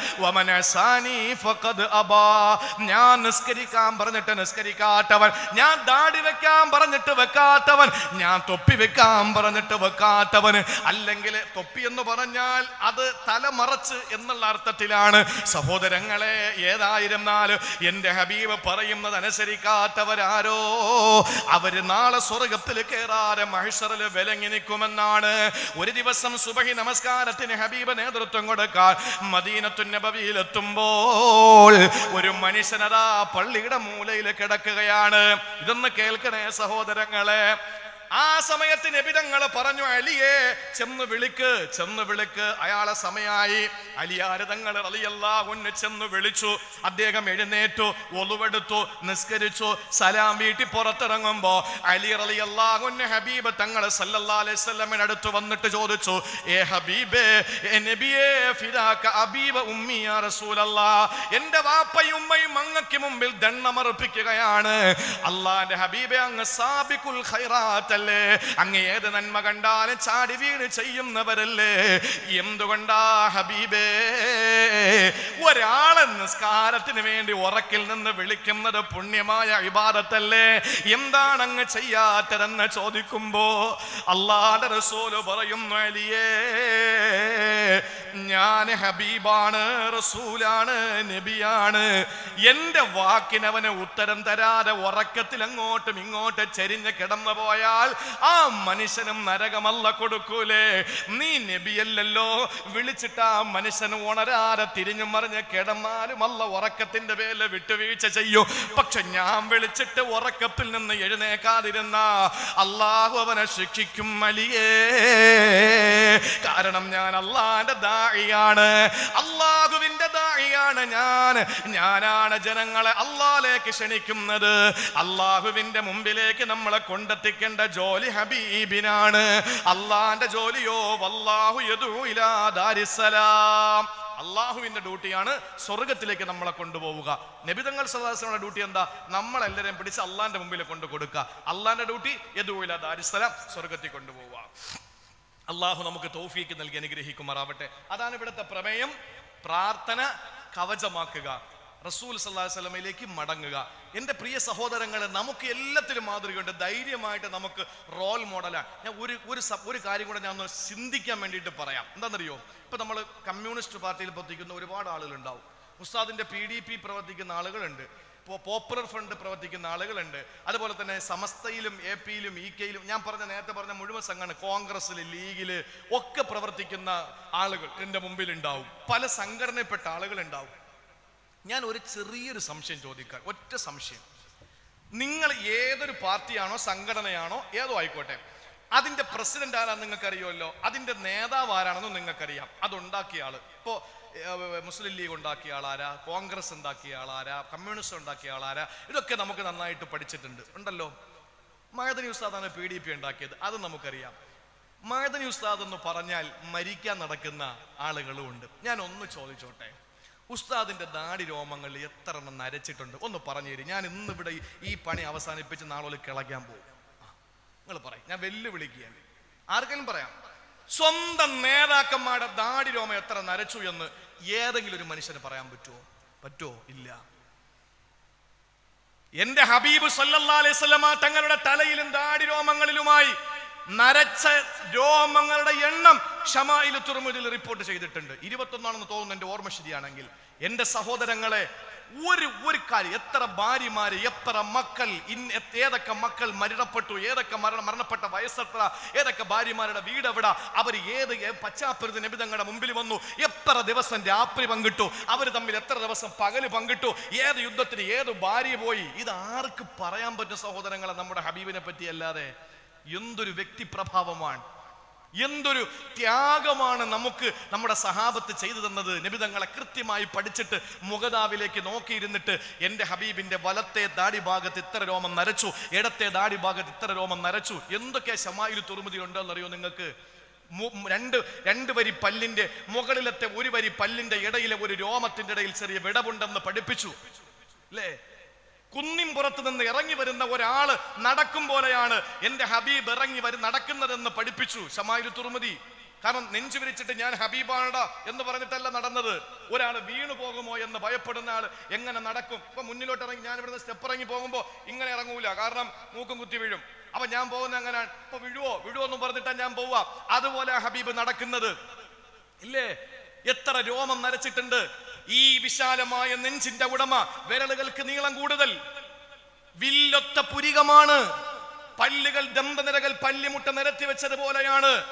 ഞാൻ നിസ്കരിക്കാൻ പറഞ്ഞിട്ട് നിസ്കരിക്കാത്തവൻ. ഞാൻ ദാടി വെക്കാൻ പറഞ്ഞിട്ട് വെക്കാത്തവൻ. ഞാൻ തൊപ്പി വെക്കാൻ പറഞ്ഞിട്ട് വെക്കാത്തവന് അല്ലെങ്കിൽ തൊപ്പി എന്ന് പറഞ്ഞാൽ അത് തല തലമറച്ച് എന്നുള്ള അർത്ഥത്തിലാണ്. സഹോദരങ്ങളെ ഏതായിരുന്നാലും എന്റെ ഹബീബ് പറയുന്നത് അനുസരിക്കാത്തവരാരോ? അവർ നാളെ സ്വർഗത്തിൽ കയറാതെ മഹിഷറിൽ വിലങ്ങി നിൽക്കുമെന്നാണ്. ഒരു ദിവസം സുബഹി നമസ്കാരത്തിന് ഹബീബ് നേതൃത്വം കൊടുക്കാൻ മദീനത്തു നബവിയിൽ എത്തുമ്പോൾ ഒരു മനുഷ്യനതാ പള്ളിയുടെ മൂലയിൽ കിടക്കുകയാണ്. ഇതൊന്ന് കേൾക്കണേ സഹോദരങ്ങളെ. ആ സമയത്ത് നബിതങ്ങൾ പറഞ്ഞു അലിയെ ചെന്ന് വിളിക്ക് ചെന്ന് വിളിക്ക്. അയാളെ സമയായി. അലിയാരതങ്ങൾ അലിയല്ലാ ഒന്ന് ചെന്ന് വിളിച്ചു. അദ്ദേഹം എഴുന്നേറ്റു ഒലുവെടുത്തു നിസ്കരിച്ചു സലാം വീട്ടി പുറത്തിറങ്ങുമ്പോ അലി അലിയല്ലാ ഒന്ന് ഹബീബ് തങ്ങൾ സല്ലല്ലാ അടുത്ത് വന്നിട്ട് ചോദിച്ചു ഏ ഹബീബേ നബിയേ വാപ്പയും ഉമ്മയും അങ്ങക്ക് മുമ്പിൽ ദണ്ണമർപ്പിക്കുകയാണ് അള്ളാന്റെ ഹബീബെ അങ്ങ് സാബിക്കുൽ ഖൈറാത്തല്ലേ അങ്ങ് ഏത് നന്മ കണ്ടാലും ചാടി വീണ് ചെയ്യുന്നവരല്ലേ? എന്തുകൊണ്ടാ ഹബീബേ? ഒരാളെ നിസ്കാരത്തിന് വേണ്ടി ഉറക്കിൽ നിന്ന് വിളിക്കുന്നത് പുണ്യമായ ഇബാദത്തല്ലേ? എന്താണ് അങ്ങ് ചെയ്യാത്തതെന്ന് ചോദിക്കുമ്പോ അല്ലാതെ റസൂൽ പറയുന്നു അലിയേ ഞാൻ ഹബീബാണ് റസൂലാണ് നബിയാണ്. എന്റെ വാക്കിനവന് ഉത്തരം തരാതെ ഉറക്കത്തിൽ അങ്ങോട്ടും ഇങ്ങോട്ടും ചെരിഞ്ഞ് കിടന്നു പോയാൽ ആ മനുഷ്യനും നരകമല്ല കൊടുക്കൂലേ. നീ നബിയല്ലല്ലോ. വിളിച്ചിട്ട് ആ മനുഷ്യന് ഉണരാതെ തിരിഞ്ഞു മറിഞ്ഞ് കിടന്നാലും അല്ല ഉറക്കത്തിന്റെ പേരിൽ വിട്ടുവീഴ്ച ചെയ്യൂ. പക്ഷെ ഞാൻ വിളിച്ചിട്ട് ഉറക്കത്തിൽ നിന്ന് എഴുന്നേക്കാതിരുന്ന അള്ളാഹു അവനെ ശിക്ഷിക്കും അലിയേ. കാരണം ഞാൻ അള്ളാന്റെ ദാഴിയാണ് അള്ളാഹുവിന്റെ ദാഴിയാണ് ഞാൻ. ഞാനാണ് ജനങ്ങളെ അള്ളാലേക്ക് ക്ഷണിക്കുന്നത്. അള്ളാഹുവിന്റെ മുമ്പിലേക്ക് നമ്മളെ കൊണ്ടെത്തിക്കേണ്ട ജോലി ഹബീബിനാണ്. അള്ളാന്റെ ജോലിയോ വല്ലാഹു യദൂ ഇലാ ദാരിസ്സലാം. അള്ളാഹുവിന്റെ ഡ്യൂട്ടിയാണ് സ്വർഗത്തിലേക്ക് നമ്മളെ കൊണ്ടുപോവുക. നബിതങ്ങൾ സദാസനയുടെ ഡ്യൂട്ടി എന്താ? നമ്മളെല്ലാവരെയും പിടിച്ച് അള്ളാന്റെ മുമ്പിൽ കൊണ്ടു കൊടുക്കുക അള്ളാന്റെ ഡ്യൂട്ടി യദൂല ദാരിസ്സലാം സ്വർഗത്തിൽ കൊണ്ടുപോവുക. അള്ളാഹു നമുക്ക് തോഫിക്ക് നൽകി അനുഗ്രഹിക്കുമാറാവട്ടെ. അതാണ് ഇവിടുത്തെ പ്രമേയം. പ്രാർത്ഥന കവചമാക്കുക. റസൂൽ സല്ലാഹു വല്ലമയിലേക്ക് മടങ്ങുക. എന്റെ പ്രിയ സഹോദരങ്ങളെ നമുക്ക് എല്ലാത്തിലും മാതൃകയുണ്ട്. ധൈര്യമായിട്ട് നമുക്ക് റോൾ മോഡലാണ് ഞാൻ ഒരു ഒരു ഒരു കാര്യം കൂടെ ഞാൻ ഒന്ന് ചിന്തിക്കാൻ വേണ്ടിയിട്ട് പറയാം. എന്താണെന്നറിയോ? ഇപ്പൊ നമ്മൾ കമ്മ്യൂണിസ്റ്റ് പാർട്ടിയിൽ പ്രവർത്തിക്കുന്ന ഒരുപാട് ആളുകളുണ്ടാവും. ഉസ്താദിന്റെ പി ഡി പി പ്രവർത്തിക്കുന്ന ആളുകളുണ്ട്. പോപ്പുലർ ഫ്രണ്ട് പ്രവർത്തിക്കുന്ന ആളുകളുണ്ട്. അതുപോലെ തന്നെ സമസ്തയിലും എ പിയിലും ഇ കെയിലും ഞാൻ പറഞ്ഞ നേരത്തെ പറഞ്ഞ മുഴുവൻ സംഘമാണ് കോൺഗ്രസ്സിൽ ലീഗിൽ ഒക്കെ പ്രവർത്തിക്കുന്ന ആളുകൾ എന്റെ മുമ്പിൽ ഉണ്ടാവും പല സംഘടനപ്പെട്ട ആളുകൾ ഉണ്ടാവും ഞാൻ ഒരു ചെറിയൊരു സംശയം ചോദിക്കാം. ഒറ്റ സംശയം. നിങ്ങൾ ഏതൊരു പാർട്ടിയാണോ സംഘടനയാണോ ഏതോ ആയിക്കോട്ടെ. അതിന്റെ പ്രസിഡന്റ് ആരാണെന്ന് നിങ്ങൾക്കറിയുമല്ലോ? അതിന്റെ നേതാവ് ആരാണെന്ന് നിങ്ങൾക്കറിയാം. അതുണ്ടാക്കിയ ആൾ. ഇപ്പോ മുസ്ലിം ലീഗ് ഉണ്ടാക്കിയ ആളാരാ കോൺഗ്രസ് ഉണ്ടാക്കിയ ആളാരാ കമ്മ്യൂണിസ്റ്റ് ഉണ്ടാക്കിയ ആളാരാ ഇതൊക്കെ നമുക്ക് നന്നായിട്ട് പഠിച്ചിട്ടുണ്ട്. ഉണ്ടല്ലോ? മഴദനി ഉസ്താദാണ് പി ഡി പി ഉണ്ടാക്കിയത്. അത് നമുക്കറിയാം. മഴദനി ഉസ്താദ് എന്ന് പറഞ്ഞാൽ മരിക്കാൻ നടക്കുന്ന ആളുകളും ഉണ്ട്. ഞാൻ ഒന്ന് ചോദിച്ചോട്ടെ? ഉസ്താദിന്റെ ദാടി രോമങ്ങൾ എത്ര എണ്ണം നരച്ചിട്ടുണ്ട്? ഒന്ന് പറഞ്ഞു തരും. ഞാൻ ഇന്നിവിടെ ഈ പണി അവസാനിപ്പിച്ച് നാളെ കിളയ്ക്കാൻ പോകും. നിങ്ങൾ പറയും. ഞാൻ വെല്ലുവിളിക്കുകയാണ്. ആർക്കെങ്കിലും പറയാം? സ്വന്തം നേതാക്കന്മാരുടെ ദാടി രോമം എത്ര നരച്ചു എന്ന് ഏതെങ്കിലും ഒരു മനുഷ്യന് പറയാൻ പറ്റുമോ പറ്റുമോ ഇല്ല. എന്റെ ഹബീബ് വസല്ലമ തങ്ങളുടെ തലയിലും ദാടി രോമങ്ങളിലുമായി നരച്ച രോമങ്ങളുടെ എണ്ണം ഷമായിൽ തുറമുതിൽ റിപ്പോർട്ട് ചെയ്തിട്ടുണ്ട്. ഇരുപത്തൊന്നാണെന്ന് തോന്നുന്നു എന്റെ ഓർമ്മ ശരിയാണെങ്കിൽ. എന്റെ സഹോദരങ്ങളെ ഒരു ഒരു കാര്യം എത്ര ഭാര്യമാര് എത്ര മക്കൾ ഏതൊക്കെ മക്കൾ മരണപ്പെട്ടു ഏതൊക്കെ മരണം മരണപ്പെട്ട വയസ്സെത്ര ഏതൊക്കെ ഭാര്യമാരുടെ വീട് എവിടെ അവർ ഏത് പശ്ചാത്തലത്തിൽ നിബിതങ്ങളുടെ മുമ്പിൽ വന്നു എത്ര ദിവസം രാത്രി പങ്കിട്ടു അവർ തമ്മിൽ എത്ര ദിവസം പകൽ പങ്കിട്ടു ഏത് യുദ്ധത്തിന് ഏത് ഭാര്യ പോയി ഇത് ആർക്ക് പറയാൻ പറ്റും സഹോദരങ്ങളെ നമ്മുടെ ഹബീബിനെ പറ്റി അല്ലാതെ എന്തൊരു വ്യക്തിപ്രഭാവമാണ്. എന്തൊരു ത്യാഗമാണ് നമുക്ക് നമ്മുടെ സഹാബത്ത് ചെയ്തു തന്നത്. നിബിതങ്ങളെ കൃത്യമായി പഠിച്ചിട്ട് മുഖതാവിലേക്ക് നോക്കിയിരുന്നിട്ട് എന്റെ ഹബീബിന്റെ വലത്തെ ദാടി ഭാഗത്ത് ഇത്ര രോമം നരച്ചു ഇടത്തെ ദാടി ഭാഗത്ത് ഇത്ര രോമം നരച്ചു. എന്തൊക്കെ ശമായിൽ തുറമുതി ഉണ്ടോന്നറിയോ നിങ്ങൾക്ക്? രണ്ട് രണ്ട് വരി പല്ലിന്റെ മുകളിലത്തെ ഒരു വരി പല്ലിന്റെ ഇടയിലെ ഒരു രോമത്തിന്റെ ഇടയിൽ ചെറിയ വിടവുണ്ടെന്ന് പഠിപ്പിച്ചു. അല്ലേ കുന്നിൻ പുറത്ത് നിന്ന് ഇറങ്ങി വരുന്ന ഒരാൾ നടക്കും പോലെയാണ് എന്റെ ഹബീബ് ഇറങ്ങി വരും നടക്കുന്നതെന്ന് പഠിപ്പിച്ചു ഷമായിരു തുറുമതി കാരണം നെഞ്ചു വിരിച്ചിട്ട് ഞാൻ ഹബീബാണട എന്ന് പറഞ്ഞിട്ടല്ല നടന്നത്. ഒരാൾ വീണു പോകുമോ എന്ന് ഭയപ്പെടുന്ന ആൾ എങ്ങനെ നടക്കും? ഇപ്പൊ മുന്നിലോട്ട് ഇറങ്ങി ഞാൻ ഇവിടുന്ന് സ്റ്റെപ്പ് ഇറങ്ങി പോകുമ്പോൾ ഇങ്ങനെ ഇറങ്ങൂല. കാരണം മൂക്കും കുത്തി വീഴും. അപ്പൊ ഞാൻ പോകുന്ന അങ്ങനെയാണ് ഇപ്പൊ വിഴുവോ? വിഴുവോ എന്ന് പറഞ്ഞിട്ടാ ഞാൻ പോവാ അതുപോലെ ഹബീബ് നടക്കുന്നത്. ഇല്ലേ? എത്ര രോമം നരച്ചിട്ടുണ്ട്. ഈ വിശാലമായ നെഞ്ചിന്റെ ഉടമ വിരലുകൾക്ക് നീളം കൂടുതൽ. വില്ലൊത്ത പുരികമാണ്. പല്ലുകൾ ദമ്പനിരകൾ പല്ലിമുട്ട നിരത്തി വെച്ചതുപോലെയാണ്.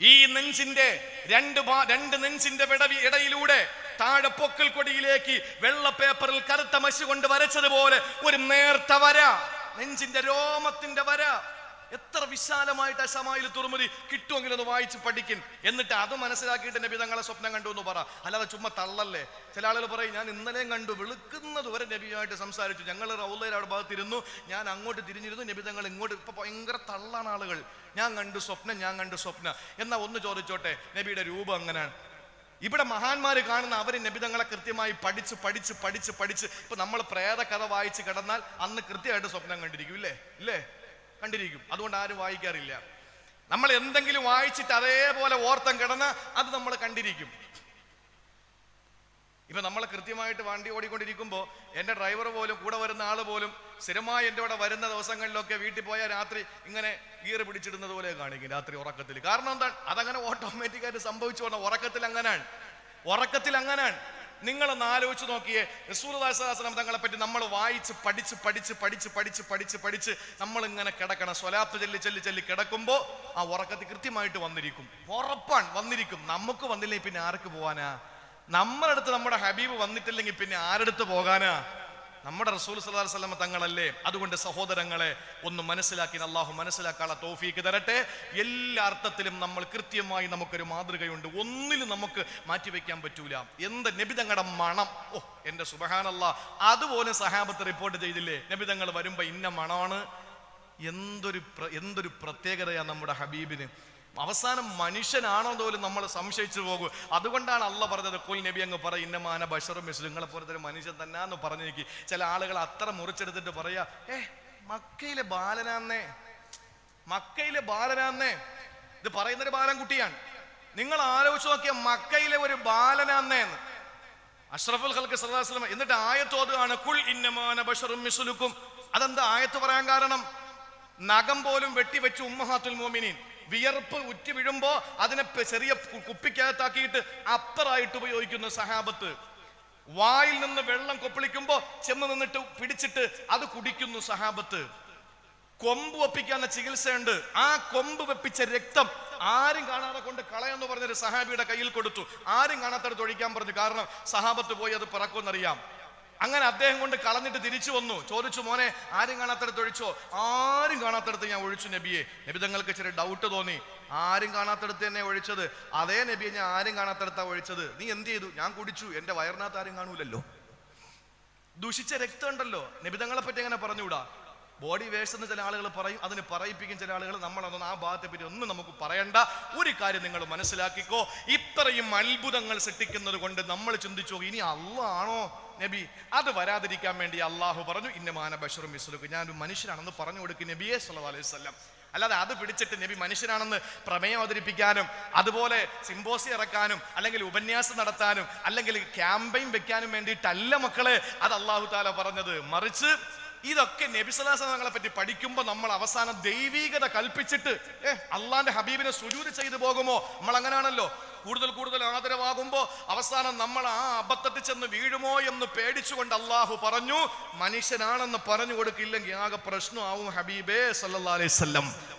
ഈ നെഞ്ചിന്റെ രണ്ട് രണ്ട് നെഞ്ചിന്റെ വിടവി ഇടയിലൂടെ താഴെ പൊക്കൽ കൊടിയിലേക്ക് വെള്ള പേപ്പറിൽ കറുത്ത മഷി കൊണ്ട് വരച്ചതുപോലെ ഒരു നേർത്ത വര. നെഞ്ചിന്റെ രോമത്തിന്റെ വര. എത്ര വിശാലമായിട്ട് അശമായിൽ തുറമുതി കിട്ടുമെങ്കിലും ഒന്ന് വായിച്ച് പഠിക്കും. എന്നിട്ട് അത് മനസ്സിലാക്കിയിട്ട് നബി തങ്ങളെ സ്വപ്നം കണ്ടു എന്ന് പറ. അല്ലാതെ ചുമ്മാ തള്ളല്ലേ? ചില ആളുകൾ പറയും ഞാൻ ഇന്നലെയും കണ്ടു വെളുക്കുന്നത് വരെ നബിയുമായിട്ട് സംസാരിച്ചു. ഞങ്ങൾ റൗലയിൽ അവിടെ ഭാഗത്തിരുന്നു. ഞാൻ അങ്ങോട്ട് തിരിഞ്ഞിരുന്നു നബി തങ്ങൾ ഇങ്ങോട്ട് ഇപ്പൊ ഭയങ്കര തള്ളാണ് ആളുകൾ. ഞാൻ കണ്ടു സ്വപ്നം ഞാൻ കണ്ടു സ്വപ്നം. എന്നാ ഒന്ന് ചോദിച്ചോട്ടെ നബിയുടെ രൂപം അങ്ങനെയാണ് ഇവിടെ മഹാന്മാര് കാണുന്ന അവർ നബിതങ്ങളെ കൃത്യമായി പഠിച്ച് പഠിച്ച് പഠിച്ച് പഠിച്ച്. ഇപ്പൊ നമ്മൾ പ്രേത കഥ വായിച്ച് കിടന്നാൽ അന്ന് കൃത്യമായിട്ട് സ്വപ്നം കണ്ടിരിക്കും ഇല്ലേ? ഇല്ലേ? കണ്ടിരിക്കും. അതുകൊണ്ട് ആരും വായിക്കാറില്ല. നമ്മൾ എന്തെങ്കിലും വായിച്ചിട്ട് അതേപോലെ ഓർത്തം കിടന്ന് അത് നമ്മൾ കണ്ടിരിക്കും. ഇപ്പൊ നമ്മൾ കൃത്യമായിട്ട് വണ്ടി ഓടിക്കൊണ്ടിരിക്കുമ്പോൾ എന്റെ ഡ്രൈവർ പോലും കൂടെ വരുന്ന ആൾ പോലും സ്ഥിരമായി എന്റെ കൂടെ വരുന്ന ദിവസങ്ങളിലൊക്കെ വീട്ടിൽ പോയാൽ രാത്രി ഇങ്ങനെ ഗിയർ പിടിച്ചിടുന്നത് പോലെ കാണിക്കും രാത്രി ഉറക്കത്തിൽ. കാരണം എന്താണ് അതങ്ങനെ ഓട്ടോമാറ്റിക്കായിട്ട് സംഭവിച്ചു പോകുന്ന ഉറക്കത്തിൽ അങ്ങനെയാണ് ഉറക്കത്തിൽ അങ്ങനാണ്. നിങ്ങളൊന്ന് ആലോചിച്ച് നോക്കിയേ. റസൂൽദാസം തങ്ങളെ പറ്റി നമ്മൾ വായിച്ച് പഠിച്ച് പഠിച്ച് പഠിച്ച് പഠിച്ച് പഠിച്ച് പഠിച്ച് നമ്മൾ ഇങ്ങനെ കിടക്കണം. സ്വലാത്ത് ചെല്ലി ചെല്ലി ചെല്ലി കിടക്കുമ്പോൾ ആ ഉറക്കത്തിൽ കൃത്യമായിട്ട് വന്നിരിക്കും. ഉറപ്പാണ് വന്നിരിക്കും. നമുക്ക് വന്നില്ലെങ്കിൽ പിന്നെ ആർക്ക് പോവാനാ? നമ്മളടുത്ത് നമ്മുടെ ഹബീബ് വന്നിട്ടില്ലെങ്കിൽ പിന്നെ ആരടുത്ത് പോകാനാ? നമ്മുടെ റസൂൽ സല്ലാ വസല്ലം തങ്ങളല്ലേ? അതുകൊണ്ട് സഹോദരങ്ങളെ ഒന്ന് മനസ്സിലാക്കി അള്ളാഹു മനസ്സിലാക്കാനുള്ള തോഫീക്ക് തരട്ടെ. എല്ലാ അർത്ഥത്തിലും നമ്മൾ കൃത്യമായി നമുക്കൊരു മാതൃകയുണ്ട്. ഒന്നിലും നമുക്ക് മാറ്റിവെക്കാൻ പറ്റൂല. എന്ത് നബിതങ്ങളുടെ മണം? ഓ എന്റെ സുബഹാനല്ല. അതുപോലെ സഹാബത്ത് റിപ്പോർട്ട് ചെയ്തില്ലേ? നബിതങ്ങൾ വരുമ്പോ ഇന്ന മണമാണ്? എന്തൊരു എന്തൊരു പ്രത്യേകതയാണ് നമ്മുടെ ഹബീബിന്. അവസാനം മനുഷ്യനാണോ പോലും നമ്മൾ സംശയിച്ചു പോകും. അതുകൊണ്ടാണ് അല്ല പറഞ്ഞത് കുൽ നബി അങ്ങ് പറ ഇന്നമാന ബഷറും മിസ് നിങ്ങളെ പോലത്തെ ഒരു മനുഷ്യൻ തന്നെയാന്ന് പറഞ്ഞിരിക്കും. ചില ആളുകൾ അത്ര മുറിച്ചെടുത്തിട്ട് പറയാ ഏ മക്കയിലെ ബാലനാന്നേ മക്കയിലെ ബാലനാന്നേ. ഇത് പറയുന്നൊരു ബാലൻകുട്ടിയാണ്. നിങ്ങൾ ആലോചിച്ച് നോക്കിയ മക്കയിലെ ഒരു ബാലനാന്നേന്ന് അഷ്റഫുൽ ഹൽക്ക് വസല്ലം എന്നിട്ട് ആയത്ത് ഓതുകയാണ് കുൽ ഇന്നമാന ബഷറും മിസ്ലുക്കും. അതെന്താ ആയത്ത് പറയാൻ കാരണം? നഖം പോലും വെട്ടിവെച്ച് ഉമ്മഹാത്തുൽ മോമിനീൻ. വിയർപ്പ് ഉറ്റി വീഴുമ്പോ അതിനെ ചെറിയ കുപ്പിക്കകത്താക്കിയിട്ട് അപ്പറായിട്ട് ഉപയോഗിക്കുന്ന സഹാബത്ത്. വായിൽ നിന്ന് വെള്ളം കൊപ്പിളിക്കുമ്പോ ചെന്ന് നിന്നിട്ട് പിടിച്ചിട്ട് അത് കുടിക്കുന്നു സഹാബത്ത്. കൊമ്പ് വെപ്പിക്കാന്ന ചികിത്സയുണ്ട്. ആ കൊമ്പ് വെപ്പിച്ച രക്തം ആരും കാണാതെ കൊണ്ട് കളയെന്ന് പറഞ്ഞൊരു സഹാബിയുടെ കയ്യിൽ കൊടുത്തു. ആരും കാണാത്തടത്ത് ഒഴിക്കാൻ പറഞ്ഞു. കാരണം സഹാബത്ത് പോയി അത് പിറക്കുമെന്നറിയാം. അങ്ങനെ അദ്ദേഹം കൊണ്ട് കളഞ്ഞിട്ട് തിരിച്ചു വന്നു. ചോദിച്ചു മോനെ ആരും കാണാത്തടത്ത് ഒഴിച്ചോ? ആരും കാണാത്തടത്ത് ഞാൻ ഒഴിച്ചു നബിയെ. നബി തങ്ങൾക്ക് ചെറിയ ഡൗട്ട് തോന്നി. ആരും കാണാത്തടത്ത് തന്നെ ഒഴിച്ചത്? അതേ നബിയെ ഞാൻ ആരും കാണാത്തടത്താ ഒഴിച്ചത്. നീ എന്ത് ചെയ്തു? ഞാൻ കുടിച്ചു. എന്റെ വയറിനകത്ത് ആരും കാണൂലല്ലോ. ദുഷിച്ച രക്തം ഉണ്ടല്ലോ. നബിതങ്ങളെ പറ്റി എങ്ങനെ പറഞ്ഞുകൂടാ? ബോഡി വേഴ്സ് എന്ന് ചില ആളുകൾ പറയും അതിന് പറയിപ്പിക്കും ചില ആളുകൾ. നമ്മളതൊന്നും ആ ഭാഗത്തെ പറ്റി ഒന്നും നമുക്ക് പറയണ്ട. ഒരു കാര്യം നിങ്ങൾ മനസ്സിലാക്കിക്കോ. ഇത്രയും അത്ഭുതങ്ങൾ സൃഷ്ടിക്കുന്നത് കൊണ്ട് നമ്മൾ ചിന്തിച്ചോ ഇനി അള്ളാണോ നബി? അത് വരാതിരിക്കാൻ വേണ്ടി അള്ളാഹു പറഞ്ഞു ഇന്നമാന ബഷറും മിസ്ലുക്ക്. ഞാനൊരു മനുഷ്യനാണെന്ന് പറഞ്ഞു കൊടുക്കും നബിയെ സല്ലാ അലൈഹി വസല്ലം. അല്ലാതെ അത് പിടിച്ചിട്ട് നബി മനുഷ്യനാണെന്ന് പ്രമേയം അവതരിപ്പിക്കാനും അതുപോലെ സിംബോസി ഇറക്കാനും അല്ലെങ്കിൽ ഉപന്യാസം നടത്താനും അല്ലെങ്കിൽ ക്യാമ്പയിൻ വെക്കാനും വേണ്ടിയിട്ടല്ല മക്കളെ. അത് അള്ളാഹു താല പറഞ്ഞത്. മറിച്ച് ഇതൊക്കെ നബിസലാസനങ്ങളെ പറ്റി പഠിക്കുമ്പോൾ നമ്മൾ അവസാനം ദൈവീകത കൽപ്പിച്ചിട്ട് ഏഹ് അള്ളാന്റെ ഹബീബിനെ സുജൂര് ചെയ്തു പോകുമോ? നമ്മൾ അങ്ങനെയാണല്ലോ കൂടുതൽ കൂടുതൽ ആദരവാകുമ്പോൾ അവസാനം നമ്മൾ ആ അബദ്ധത്തിൽ ചെന്ന് വീഴുമോ എന്ന് പേടിച്ചുകൊണ്ട് അള്ളാഹു പറഞ്ഞു മനുഷ്യനാണെന്ന് പറഞ്ഞു കൊടുക്കില്ലെങ്കിൽ ആകെ പ്രശ്നമാവും ഹബീബേ സല്ലാ അലൈഹി വസല്ലം.